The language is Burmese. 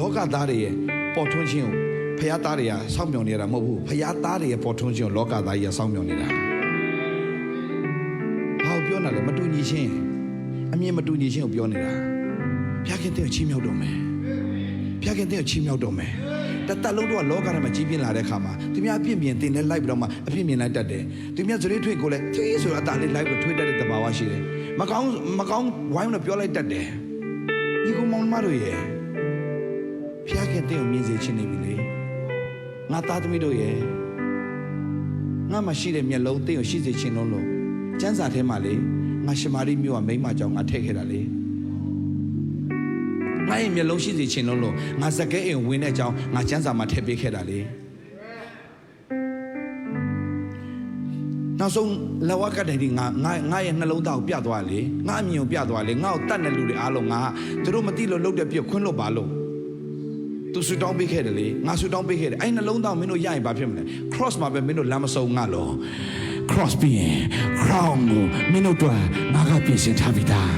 လောကသားတွေရဲ့ပေါ်ထွန်းခြင်းကိုဖခင်သားတွေကစောင့်မျှော်နေတာမဟုတ်ဘူးဖခင်သားတွေရဲ့ပေါ်ထွန်းခြင်းကိုလောကသားကြီးကစောင့်မျှော်နေတာဘာကိုပြောနေလဲမတူညီခြင်းအမြင်မတူညီခြင်းကိုပြောနေတာဖခင်တဲ့ကိုချီးမြှောက်တော့မယ်ဖခင်တဲ့ကိုချီးမြှောက်တော့မယ်တသက်လုံးတော့လောကထဲမှာကြီးပြင်းလာတဲ့ခါမှာသူများအပြစ်မြင်တင်တဲ့လိုက်ပြီးတော့မှအပြစ်မြင်လိုက်တတ်တယ်သူများဇရွေးထွေးကိုလည်းထွေးဆိုတော့အတားလေးလိုက်ပြီးထွေးတတ်တဲ့တဘာဝရှိတယ်မကောင်းမကောင်းဝိုင်းလို့ပြောလိုက်တတ်တယ်ညီကောင်မောင်မတို့ရဲ့ ဖခင်တဲ့ကိုမြင်စေချင်နေပြီလေငါသားသမီးတို့ရဲ့ငါမှရှိတဲ့မျက်လုံးတဲ့ကိုရှိစေချင်လို့လို့ကျမ်းစာထဲမှာလေငါရှမာရိမြို့ကမိမ့်မကြောင်ငါထည့်ခဲ့တာလေငါရဲ့မျက်လုံးရှိစေချင်လို့လို့ငါစကဲအိမ်ဝင်တဲ့အကြောင်းငါချမ်းစာမှာထည့်ပေးခဲ့တာလေနောက်ဆုံးလဝကတဲ့ဒီငါငါငါရဲ့နှလုံးသားကိုပြသွားလေငါအမြင်ကိုပြသွားလေငါ့ကိုတတ်တဲ့လူတွေအားလုံးငါသူတို့မသိလို့လုပ်တဲ့ပြခွင့်လွတ်ပါလို့ သူဆူတောင်းပေးခဲ့တယ်လေငါဆူတောင်းပေးခဲ့တယ်အဲ့နှလုံးသားကိုမင်းတို့ရရင်ဘာဖြစ်မလဲ cross မှာပဲမင်းတို့လမ်းမဆုံးငါလို့ cross ပြီးရင် crown ကိုမင်းတို့တို့ငါကပြင်ဆင်ထားပြီးသား